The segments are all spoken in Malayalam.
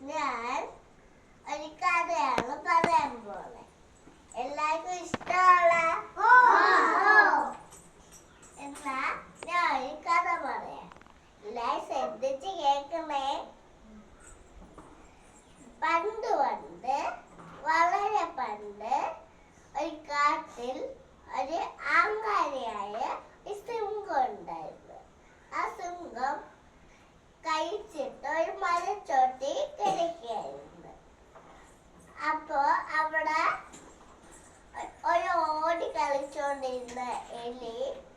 ഞാൻ ഒരു കഥയാണ് പറയാൻ പോലെ എല്ലാവർക്കും ഇഷ്ടമുള്ള കൊണ്ടിരുന്ന എലി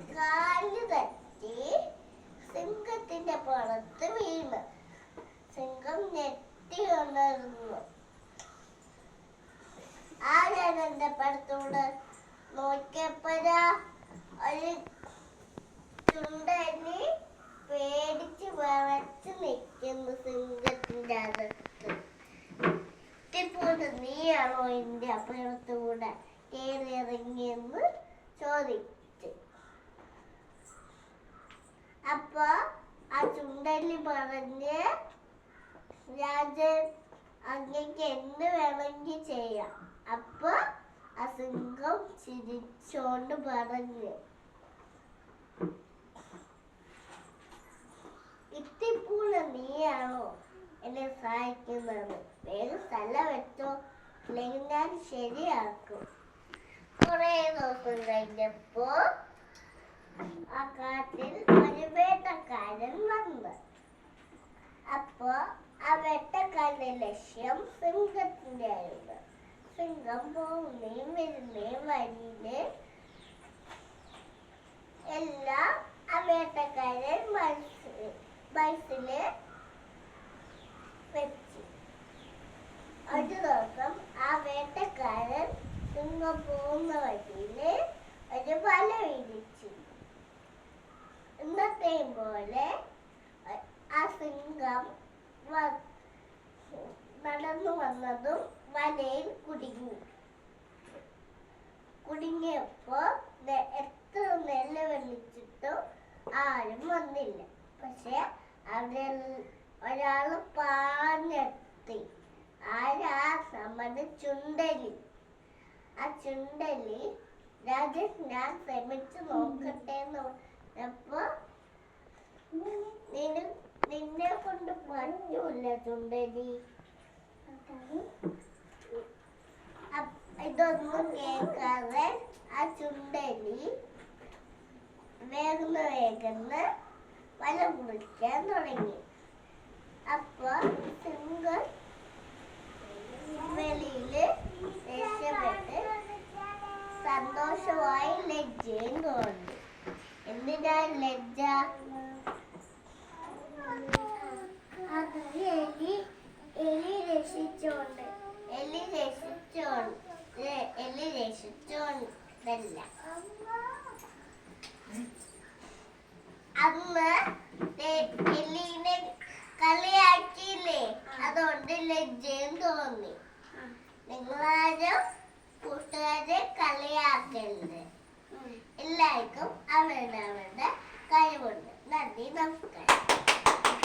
കാൽ തട്ടി സിംഹത്തിന്റെ പുറത്ത് വീണു. സിംഹം ഞെട്ടി ഉണർന്നു. ആരാണ് എന്റെ പടത്തോട് നോക്കിയപ്പോഴാ ഒരു ചുണ്ടനി പേടിച്ച് വളച്ച് നിൽക്കുന്നു സിംഹത്തിന്റെ അകത്ത്. നീയാണോ എന്റെ അപ്പുറത്തൂടെ കയറി ഇറങ്ങി പറഞ്ഞ് രാജൻ അങ്ങക്ക് എന്ത് വേണമെങ്കിൽ ചെയ്യാം. അപ്പൊ ആ ചിരിച്ചോണ്ട് പറഞ്ഞു. ഇത്തിപ്പൂൾ നീയാണോ? എന്നെ സഹായിക്കുന്നത് വേറെ സ്ഥലം വെച്ചോ? അല്ലെങ്കിൽ ഞാൻ ശരിയാക്കും. കുറെ ദിവസം കഴിഞ്ഞപ്പോ ആ കാട്ടിൽ ഒരു വേട്ടക്കാരൻ വന്നു. വേട്ടക്കാരന്റെ ലക്ഷ്യം സിംഹത്തിന്റെ ആയിരുന്നു സിംഹം പോകുന്നേയും വരുന്നേയും വഴിയിൽ എല്ലാ വേട്ടക്കാരൻ മനസ്സിൽ മനസ്സിൽ വെച്ചു. ഒരു ദിവസം ആ വേട്ടക്കാരൻ സിംഹം പോകുന്ന വഴിയിൽ ഒരു വല വിരിച്ചു. ഇന്നത്തെയും പോലെ ആ സിംഹം വ- നടന്നു വന്നതും വലയിൽ കുടുങ്ങി. കുടുങ്ങിയപ്പോ എത്ര നെല്ല് വെള്ളിച്ചിട്ടും ആരും വന്നില്ല. പക്ഷെ അവിടെ ഒരാൾ പാഞ്ഞെത്തി. ആരാ? നമ്മുടെ ചുണ്ടലി. ആ ചുണ്ടലി രാജേഷ് ഞാൻ ശ്രമിച്ചു നോക്കട്ടെ എന്ന് പറഞ്ഞപ്പോ പറ്റൂല ചുണ്ടലി ഇതൊന്നും കേൾക്കാതെ ആ ചുണ്ടലി വേഗന്ന് വേഗന്ന് വല കുടിക്കാൻ തുടങ്ങി. അപ്പൊ സിംഹം വെളിയിൽ രക്ഷപ്പെട്ട് സന്തോഷമായി ലജ്ജയും തോന്നി. എന്തിനാ ലജ്ജ? അത് എലി എലി രക്ഷിച്ചോണ്ട്. എലി രക്ഷിച്ചോണ്ട്. എലി രക്ഷിച്ചോണ്ടല്ല. ദേ- എലീനെ കളിയാക്കിയില്ലേ? അതുകൊണ്ട് ലജ്ജയും തോന്നി. നിങ്ങളാരും കൂട്ടുകാരെ കളിയാക്കരുത്. എല്ലാവർക്കും അവരുടെ അവരുടെ കഴിവുണ്ട്. നന്ദി നമസ്കാരം.